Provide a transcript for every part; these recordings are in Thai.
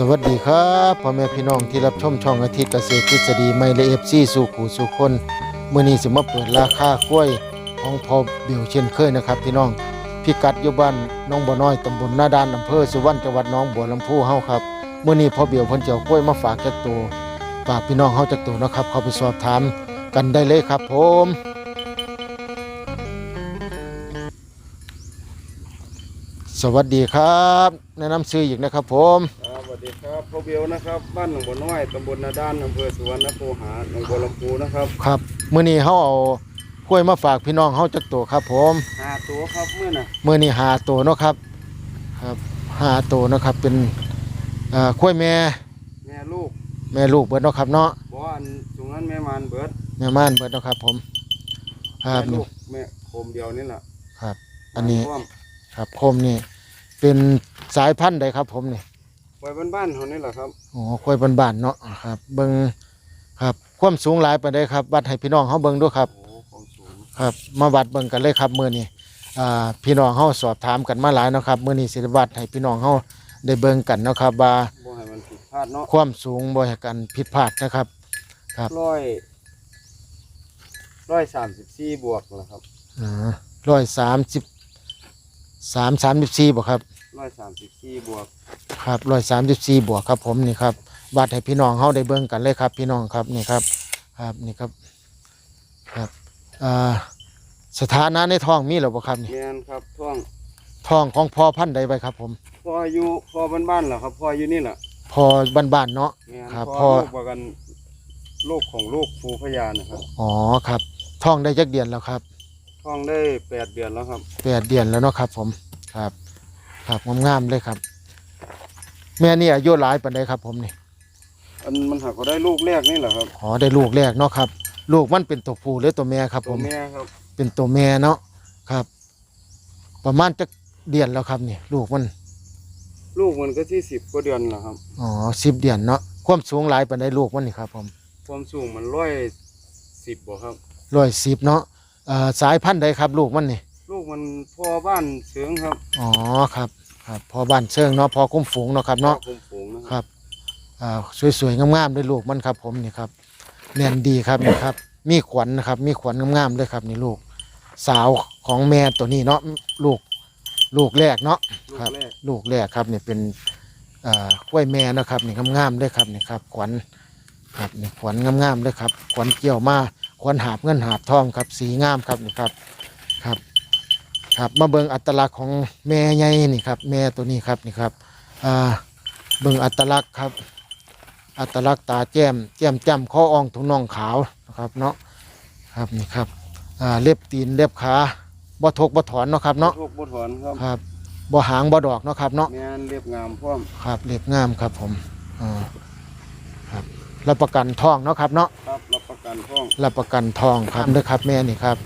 สวัสดีครับพ่อแม่พี่น้องที่รับชมช่องอาทิตย์เกษตรทฤษฎีไม่ละเอฟซีสู่ขู่สู่คนเมื้อนี้สิมาเปิดราคากล้วยของพอเบียวเช่นเคยนะครับ พี่น้องพิกัดอยู่บ้านน้องบัวน้อยตำบลนาดานอำเภอสุวรรณจังหวัดน้องบัวลำพูเฮาครับเมื้อนี้พ่อเบียวเพิ่นเจะเอากล้วยมาฝากจักตัวฝากพี่น้องเฮาจักตัวนะครับ เข้าไปสอบถามกันได้เลยครับผมสวัสดีครับ แนะนำชื่ออีกนะครับผม สวัสดีครับพ่อเบลนะครับบ้านหนองบัวน้อยตำบลนาด้านอำเภอสุวรรณภูหาหนองบัวลำพูนะครับครับมื้อนี้เฮาเอากล้วยมาฝากพี่น้องเฮาจักตัวครับ ผมหาตัวครับเมื่อน่ะมื้อนี้หาตัวเนาะครับ ครับหาตัวเนาะครับ เป็นเอ่อกล้วยแม่แม่ลูกแม่ลูกเบิดเนาะครับเนาะบ่อันตรงนั้นแม่มานเบิดแม่ม่านเบิดเนาะครับ ผมครับแม่นี่ลูกแม่โคมเดียวนี่แหละครับ อันนี้บ้าครับโคมนี่เป็นสายพันธุ์ใดครับ ผมนี่ ไว้บ้านๆเขานี่แหละครับอ๋อกล้วยบ้านๆเนาะครับ เบิ่งครับ ความสูงหลายปานใดครับ วัดให้พี่น้องเฮาเบิ่งดูครับ โอ้ความสูงครับ มาวัดเบิ่งกันเลยครับมื้อนี้อ่าพี่น้องเฮาสอบถามกันมาหลายเนาะครับมื้อนี้สิได้วัดให้พี่น้องเฮาได้เบิ่งกันเนาะครับ ว่าบ่ให้มันผิดพลาดเนาะความสูงบ่ให้กันผิดพลาดนะครับ ครับ ร้อยร้อยสามสิบสี่บวกแหละครับ อ่าร้อยสามสิบสามสามสิบสี่บ่ครับ ร้อยสามสิบสี่บวกครับร้อยสามสิบสี่บวกครับผมนี่ครับวัดให้พี่น้องเฮาได้เบิ่งกันเลยครับ พี่น้องครับนี่ครับครับนี่ครับครับอ่าสถานะในท้องมีหรือบ่ครับนี่แม่นครับท่วงท้องของพ่อพันธุ์ใดไว้ครับผมพ่ออยู่พ่อบ้านๆเหรอครับพ่ออยู่นี่แหละพอบ้านๆเนาะ แม่นครับพ่อพ่อลูกประกันลูกของลูกฟูพยานะครับอ๋อครับท้องได้จักเดือนแล้วครับท้องได้แปดเดือนแล้วครับแปดเดือนแล้วเนาะครับผมครับ ครับงามๆเลยครับ แม่นี่อายุหลายปานใดครับ ผมนี่อันมันหักก็ได้ลูกแรกนี่แหละครับอ๋อได้ลูกแรกเนาะครับ ลูกมันเป็นตัวผู้หรือตัวแม่ครับตัผวมแม่ครับเป็นตัวแม่เนาะครับ ประมาณจะเดือนแล้วครับนี่ลูกมันลูกมันก็ที่สิบกว่าเดือนแล้วครับ อ๋อสิบเดือนเนาะความสูงหลายปานใดลูกมันนี่ครับผมความสูงมันร้อยสิบบ่ครับ ร้อยสิบเนาะเอ่อสายพันธุ์ใดครับ ลูกมันนี่ลูกมันพ่อบ้านเสืองครับ อ๋อครับ ครับพอบ้านเชิงเนาะพอคุ้มฝูงเนาะครับเนาะพ่อคุมฝูงนะคครับรับอ่าสวยๆงามๆด้วยลูกมันครับ ผมนี่ครับแน่นดีครับนี่ครับ มีขวัญนะครับ มีขวัญงามๆเลยครับนี่ลูก สาวของแม่ตัวนี้เนาะลูกลูกแรกเนาะลูกครับแรกลูกแรกครับนี่เป็นอ่ากล้วยแม่นะครับนี่งามๆเลยครับนี่ครับขวัญครับนี่ขวัญงามๆเลยครับขวัญเกี่ยวมาขวัญหาบเงินหาบทองครับสีงามครับนี่ครับครับ ครับมาเบิ่งอัตลักษณ์ของแม่ใหญ่นี่ครับ แม่ตัวนี้ครับนี่ครับอ่าเบิ่งอัตลักษณ์ครับ อัตลักษณ์ตาแจ่มแจ่มจ้ำข้ออ่องถุงน่องขาวนะครับเนาะครับนี่ครับอ่าเล็บตีนเล็บขาบ่ทกบ่ถอนเนาะครับเนาะลูกบุถอนครับครับบ่หางบ่ดอกเนาะครับเนาะแม่นเรียบงามพร้อมครับเล็บงามครับผมอ่าครับรับประกันทองเนาะครับเนาะครับรับประกันท้องรับประกันทองครับเด้อครับแม่นี่ครับ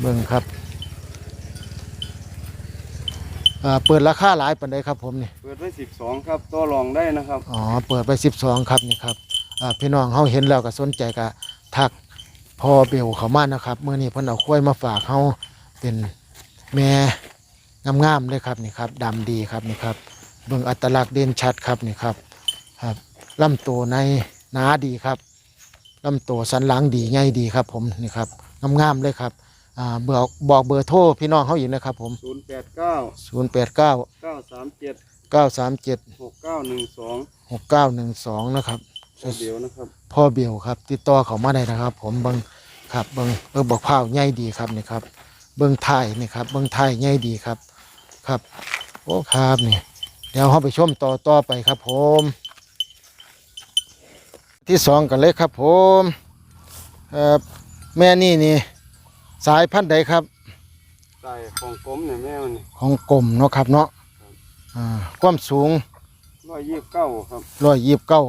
เบิ่งครับ อ่าเปิดราคาหลายปานใดครับผมนี่เปิดไว้สิบสองครับตัวรองได้นะครับ อ๋อเปิดไปสิบสองครับนี่ครับอ่าพี่น้องเขาเห็นแล้วก็สนใจก็ทักพอเบลเขามานะครับเมื่อนี้เพิ่นเอาข้วยมาฝากเขาเป็นแม่งามๆเลยครับนี่ครับดำดีครับนี่ครับเบิ่งอัตลักษณ์เด่นชัดครับนี่ครับครับลำตัวในหนาดีครับลำตัวสันหลังดีใหญ่ดีครับผมนี่ครับงามๆเลยครับ อ่าเบอกบอกเบอร์โทรพี่น้องเขาอีกนะครับ ผมศูนย์แปดเก้า0 8 9เก้าสามเจ็ด9 3 7หกเก้าหนึ่งสอง6 9 1 2นะครับ เดียวนะครับ พ่อเบียวครับ ติดต่อเขามาได้นะครับ ผมเบิงครับเบิงเบิงบอกเผาวใหญ่ดีครับนี่ครับเบิงไทยนี่ครับเบิงไทยใหญ่ดีครับ ครับโอ้ครับนี่เดี๋ยวเราไปชมต่อต่อไปครับ ผม ที่สองกันเลยครับ ผมเอ่อแม่นี่นี่ สายพันธุ์ใดครับ ใส่ของกลมเนี่ยแม่มันของกลมเนาะครับเนาะอ่าความสูงร้อยยี่สิบเก้าครับร้อยยี่สิบเก้า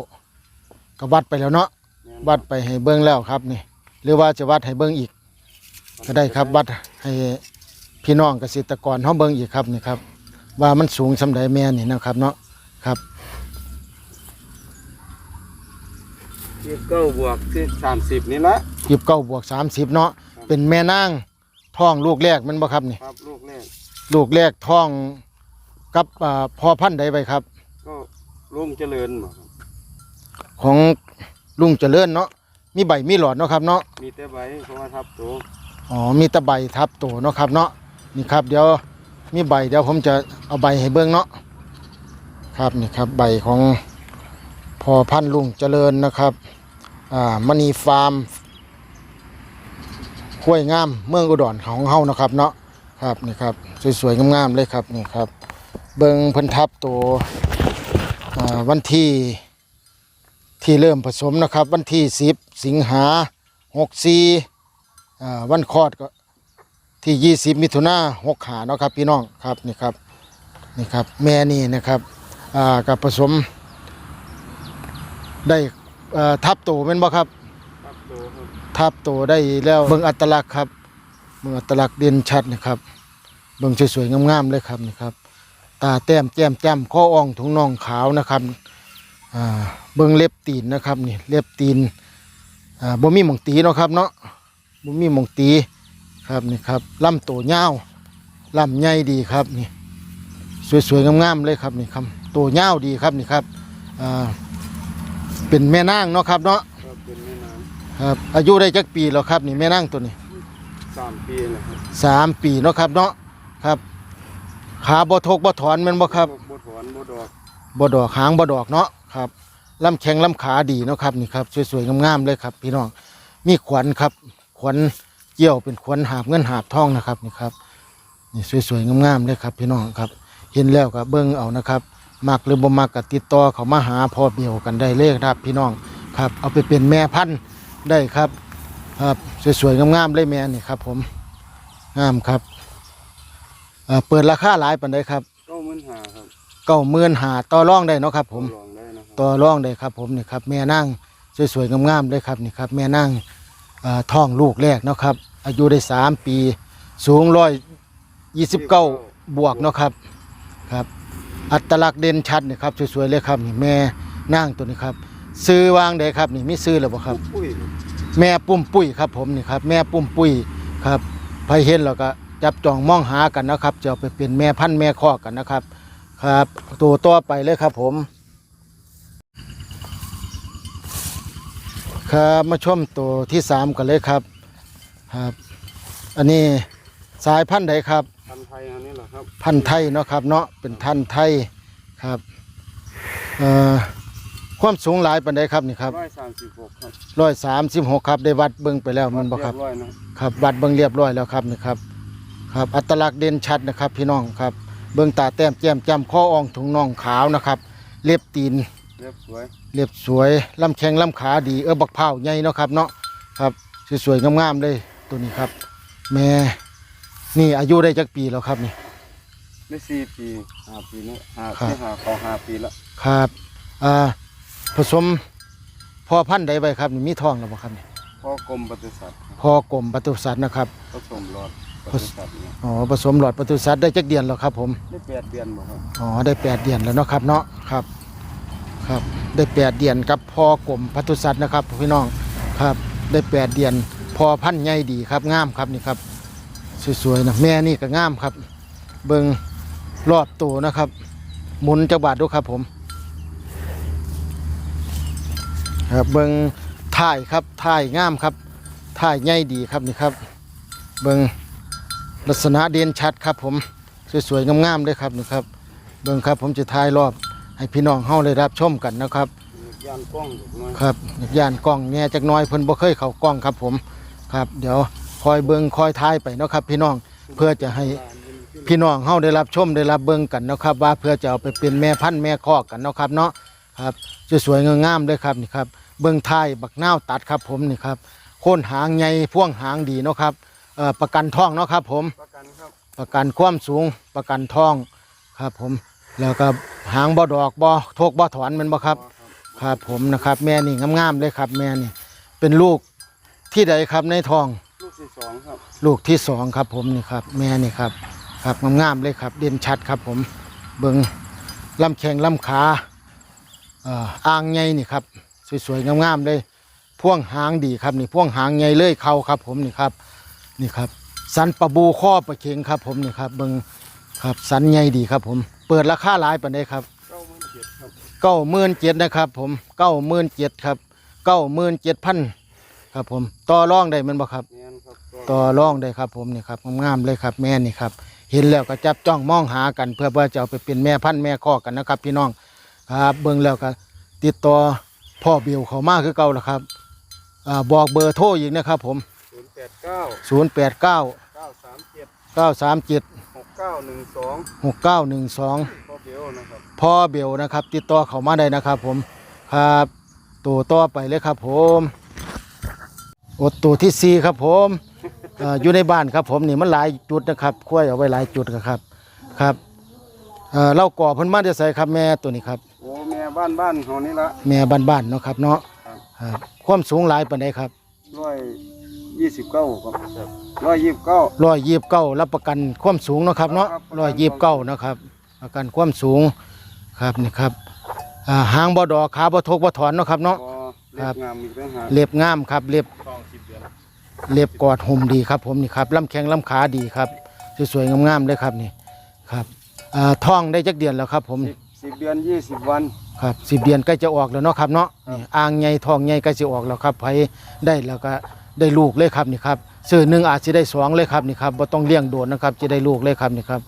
ก็วัดไปแล้วเนาะแม่นวัดไปให้เบิ้งแล้วครับนี่ หรือว่าจะวัดให้เบิ้งอีก ก็ได้ครับวัดให้พี่น้องเกษตรกรเขาเบิ่งอีกครับนี่ครับ ว่ามันสูงสำใดแม่นี่นะครับเนาะครับ ยี่สิบเก้าบวกที่สามสิบนี่ละ ยีบเก้าบวกสามสิบเนาะ เป็นแม่นางท้องลูกแรกแมันบ่ครับนี่ครับลูกแรกลูกแรกท้องกับอ่าพ่อพันธุ์ใดไปครับ ก็ลุงเจริญบ่ครับของลุงเจริญเนาะมีใบมีหลอดเนาะครับเนาะ มีแต่ใบเขาว่าทับตัวอ๋อ มีแตะใบทับตัวเนาะครับเนาะนี่ครับเดี๋ยวมีใบเดี๋ยวผมจะเอาใบให้เบิ่งเนาะครับนี่ครับใบของพอพันธุ์ลุงเจริญนะครับอ่ามณีฟาร์ม ห้วยงามเมืองอุดรของเฮานะครับเนาะครับนี่ครับสวยๆงามๆเลยครับนี่ครับ เบิงพิ่นทับตัววันที่ที่เริ่มผสมนะครับ วันที่10สิงหา64อ่วันคลอดก็ที่20มิถุนาหกขาเนาะครับพี่น้องครับนี่ครับนี่ครับแม่นี่นะครับอ่ากับผสมได้ทับโตเป็นบ่ครับ ทับโตได้แล้วเบิ่งอัตลักษณ์ครับเบิ่งอัตลักษณ์เด่นชัดนะครับเบิ่งสวยๆงามๆเลยครับนี่ครับตาแต้มแจ่มจ้ำข้ออ่องถุงน่องขาวนะครับเบิ่งเล็บตีนนะครับนี่เล็บตีนบ่มีหมองตีเนาะครับเนาะบุมีหมองตีครับนี่ครับลำโตเงาลำใหญ่ดีครับนี่สวยๆงามๆเลยครับนี่ครับโตเงาดีครับนี่ครับเป็นแม่นางเนาะครับเนาะ ครับอายุได้จักปีแล้วครับนี่แม่นางตัวนี้ำสามปีนะครับสามปีเนาะครับเนาะครับ ขาบ่ทกบ่ถอนแมันบ่ครับบดหวานบดดอกบ่ดอกหางบ่ดอกเนาะครับลำแข็งลำขาดีเนาะครับนี่ครับสวยๆงามๆเลยครับ พี่น้องมีขวัญครับ ขวัญเกี่ยวเป็นขวัญหาบเงินหาบทองนะครับนี่ครับนี่สวยๆงามๆเลยครับพี่น้องครับ เห็นแล้วก็เบิ่งเอานะครับมักหรือบ่มักก็ติดต่อเขามาหาพ่อเบียวกันได้เลยครับ พี่น้องครับ เอาไปเป็นแม่พันธุ์ ได้ครับครับสวยๆงามๆเลยแม่นี่ครับ ผมงามครับเอ่อเปิดราคาหลายปานใดครับเก้าหมื่นห้าครับเก้าหมื่นหาต่อรองได้เนาะครับ ผมลองได้นะครับต่อรองได้ครับ ผมนี่ครับ แม่นั่งสวยๆงามๆเลยครับนี่ครับ แม่นั่งเอ่อท้องลูกแรกเนาะครับ อายุได้สามปี สูงร้อยยี่สิบเก้าบวกเนาะครับครับ อัตลักษณ์เด่นชัดนี่ครับสวยๆเลยครับนี่แม่นั่งตัวนี้ครับ ซื้อวางได้ครับ นี่มีซื้อหรือเปล่าครับปุ้ยแม่ปุ้มปุ้ยครับ ผมนี่ครับ แม่ปุ้มปุ้ยครับใครเห็นแล้วก็จับจองมองหากันนะครับ จะเอาไปเป็นแม่พันธุ์แม่คอกกันนะครับ ครับ ตัวต่อไปเลยครับ ผม ครับมาชมตัวที่สามกันเลยครับ ครับ อันนี้สายพันธุ์ใดครับ พันธุ์ไทยอันนี้เหรอครับ พันธุ์ไทยเนาะครับ เนาะเป็นท่านไทยครับเอ่อ ความสูงหลายปันใดครับนี่ครับร้อยสามสิบหกครับร้อยสามสิบหกครับได้วัดเบิ่งไปแล้วมันบ่ครับ เยร้อยนะครับ วัดเบิ่งเรียบร้อยแล้วครับนี่ครับ ครับ อัตลักษณ์เด่นชัดนะครับ พี่น้องครับ เบิ่งตาแต้มแจ่มจ้ำข้ออ่องถุงน่องขาวนะครับ เล็บตีน เรียบสวยเรียบสวยลำแข้งลำขาดีเออบักเผาวใหญ่เนาะครับเนาะครับสวยๆงามๆเลยตัวนี้ครับ แม่นี่อายุได้จักปีแล้วครับนี่ ได้สี่ปีห้าปีนี้ห้าครับ ที่ห้าเขาห้าปีละครับอ่า ผสมพอพันธุ์ใดไปครับนี่มีทองแล้วบ่ครับนี่พ่อกรมปศุสัตว์ครับพอกลมปศุสัตว์นะครับ ผสมหลอดปศุสัตว์เนี่ยอ๋อผสมหลอดปศุสัตว์ได้จักเดือนแล้วครับผม ได้แปดเดือนบ่ครับอ๋อได้แปดเดือนแล้วเนาะครับเนาะครับครับได้แปดเดือนกับพอกลมปศุสัตว์นะครับพี่น้องครับได้แปดเดือนพอพันธุ์ใหญ่ดีครับงามครับนี่ครับสวยๆนะแม่นี่ก็งามครับ เบิงรอบตัวนะครับ หมุนจักบาทดูครับผม ครับเบิงถ่ายครับถ่ายงามครับถ่ายใหญ่ดีครับนี่ครับเบิงลักษณะเด่นชัดครับ ผมสวยๆงามๆเลยครับนี่ครับ เบิ่งครับผมจะถ่ายรอบให้พี่น้องเฮาได้รับชมกันนะครับยานกล้องครับย่านกล้องแหน่ยจักน้อยเพิ่นบ่เคยเข้ากล้องครับ ผมครับ เดี๋ยวคอยเบิ่งคอยถ่ายไปนะครับ พี่น้องเพื่อจะให้พี่น้องเฮาได้รับชมได้รับเบิ่งกันนะครับ ว่าเพื่อจะเอาไปเป็นแม่พันธุ์แม่คอกกันนะครับเนาะครับสวยๆงามๆเลยครับนี่ครับ เบิ่งท้ายบักนาวตัดครับผมนี่ครับโค่นหางใหญ่พ่วงหางดีเนาะครับเอ่อประกันท้องเนาะครับผมประกันครับประกันความสูงประกันทองครับผมแล้วก็หางบ่ดอกบ่ทกบ่ถอนแมันบ่ครับ ครับผมนะครับ แม่นี่งามๆเลยครับ แม่นี่เป็นลูกที่ใดครับในท้อง ลูกที่สองครับลูกที่สองครับผมนี่ครับแม่นี่ครับครับงามๆเลยครับ เด่นชัดครับผมเบิงลำแข้งลำขาเอ่ออ่างใหญ่นี่ครับ สวยๆงามๆเลยพ่วงหางดีครับนี่พ่วงหางใหญ่เลยเขาครับ ผมนี่ครับนี่ครับ สันปะบูข้อประเข็งครับ ผมนี่ครับเบิงครับสันใหญ่ดีครับผม เปิดราคาหลายปานใดครับเก้าหมื่นเจ็ดครับเก้าหมื่นเจ็ดนะครับ ผมเก้าหมื่นเจ็ดครับเก้าหมื่นเจ็ดพันครับผมต่อรองได้แมันบ่ครับแม่นครับต่อรองได้ครับ ผมนี่ครับงามๆเลยครับ แม่นี่ครับเห็นแล้วก็จับจ้องมองหากัน เพื่อว่าจะเอาไปเป็นแม่พันธุ์แม่คอกกันนะครับ พี่น้องครับเบิ่งแล้วก็ติดต่อ พ่อเบิวเขามาคือเก่าแล้วครับอ่าบอกเบอร์โทรอีกนะครับผม ศูนย์แปดเก้า0 8 9 เก้าสามเจ็ด9 3 7 หกเก้าหนึ่งสอง6 9 1 2 พ่อเบลนะครับ พ่อเบลนะครับ ติดต่อเขามาได้นะครับผมครับตัวต่อไปเลยครับผมอดตัวที่สี่ครับผมเอ่ออยู่ในบ้านครับผมนี่มันหลายจุดนะครับคุ้ยเอาไว้หลายจุดครับครับเอ่อเล่าก่อเพิ่นมาจะใส่ครับแม่ตัวนี้ครับโอ้แม่ บ้านบ้านของนี่ละ แม่บ้านๆเนาะครับเนาะครับ ครับความสูงหลายปานใดครับร้อยยี่สิบเก้าครับร้อยยี่สิบเก้า ร้อยยีบเก้ารับประกันความสูงเนาะครับเนาะครับ ร้อยยีบเก้านะครับประกันความสูงครับนี่ครับอ่าหางบ่ดอกขาบ่ทกบ่ถอนเนาะครับเนาะ พอครัเล็บบงามอีกต่างหากเล็บงามครับเล็บทองสิบเดือนเล็บกอดหุ่มดีครับ ผมนี่ครับลำแข้งลำขาดีครับสวยๆงามๆเลยครับนี่ครับอ่าท้องได้จักเดือนแล้วครับ ผมสิบสิบเดือนยี่สิบวัน ครับสิบเดือนใกล้จะออกแล้วเนาะครับเนาะครับนี่อ่างใหญ่ทองใหญ่ใกล้จะออกแล้วครับไผได้แล้วก็ได้ลูกเลยครับนี่ครับซื้อหนึ่งอาจจะได้สองเลยครับนี่ครับบ่ต้องเลี้ยงโดนนะครับจะได้ลูกเลยครับนี่ครับ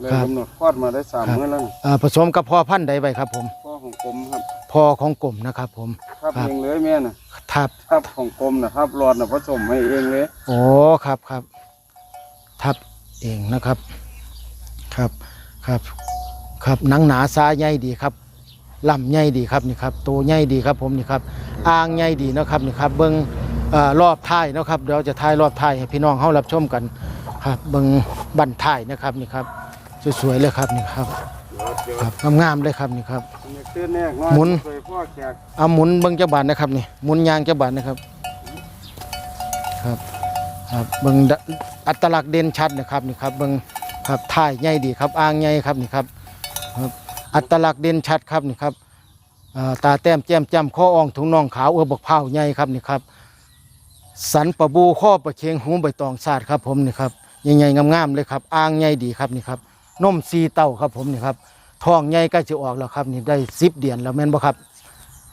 เลยครับกำหนดคลอดมาได้สามครับมื้อแล้วนี่อ่าผสมกับพ่อพันธุ์ใดไว้ครับผมพ่อของกรมครับพ่อของกลมนะครับผมทับครับเองเลยแม่น่ะทับทับของกรมนะครับรอดน่ะผสมให้เองเลยโอ้ครับครับ ทับเองนะครับ ครับครับครับหนังหนาซาใหญ่ดีครับ ลำใหญ่ดีครับนี่ครับตัวใหญ่ดีครับผมนี่ครับอ่างใหญ่ดีนะครับนี่ครับเบิ้งเอ่อรอบท้ายนะครับเดี๋ยวจะท้ายรอบท้ายให้พี่น้องเขารับชมกันครับเบิ้งบันท้ายนะครับนี่ครับสวยๆเลยครับนี่ครับเดี๋ยวเดี๋ยวครับงามๆเลยครับนี่ครับมีตื้นแนกน้อยหมุนเคยพ่อแขกเอาหมุนเบิ้งเจ้าบานนะครับนี่หมุนยางเจ้าบานนะครับครับครับเบิ้งดะอัตลักษณ์เด่นชัดนะครับนี่ครับเบิ้งครับท่ายใหญ่ดีครับอ่างใหญ่ครับนี่ครับครับ อัตลักษณ์เด่นชัดครับนี่ครับตาแต้มแจ่มจ้ำข้ออ่องถุงน่องขาวเอือบกเผาใหญ่ครับนี่ครับ สันปะบูข้อประเคียงหูใบตองซาดครับผมนี่ครับใหญ่ๆงามๆเลยครับอ่างใหญ่ดีครับนี่ครับนมซีเต้าครับผมนี่ครับท้องใหญ่ใกล้จะออกแล้วครับนี่ได้สิบเดือนแล้วแม่นบ่ครับ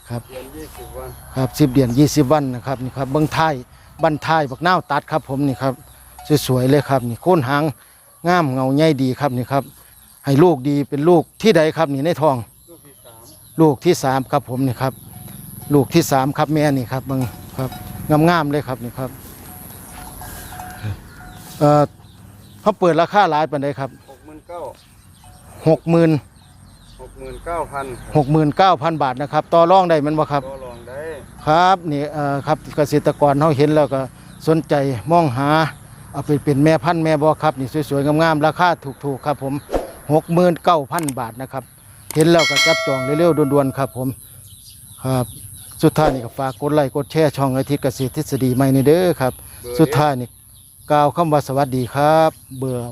ครับเดือนยี่สิบวันครับสิบเดือนยี่สิบวันนะครับนี่ครับเบิ้งท้ายบันท้ายบักนาวตัดครับผมนี่ครับสวยๆเลยครับนี่โค่นหางงามเงาใหญ่ดีครับนี่ครับ ให้ลูกดีเป็นลูกที่ใดครับนี่ในท้องลูกที่สามลูกที่สามครับผมนี่ครับ ลูกที่สามครับแม่นี่ครับเบิ้งครับงามๆเลยครับนี่ครับเอ่อเขาเปิดราคาหลายปันใดครับหกหมื่นเก้าหกหมื่นหกหมื่นเก้าพันหกหมื่นเก้าพันบาทนะครับต่อรองได้แมันบ่ครับก็ลองได้ครับนี่เอ่อครับเกษตรกรเขาเห็นแล้วก็สนใจมองหาเอาไปเป็นแม่พันธุ์แม่บอครับนี่สวยๆงามๆราคาถูกๆครับผม หกหมื่นเก้าพันบาทนะครับ เห็นแล้วก็จับจองเร็วๆด่วนๆครับผมครับสุดท้ายนี่ก็ฝากกดไลค์กดแชร์ช่องอาทิตย์เกษตรทฤษฎีใหม่นี่เด้อครับเบอร์สุดท้ายนี่กล่าวคำว่าสวัสดีครับ เบอร์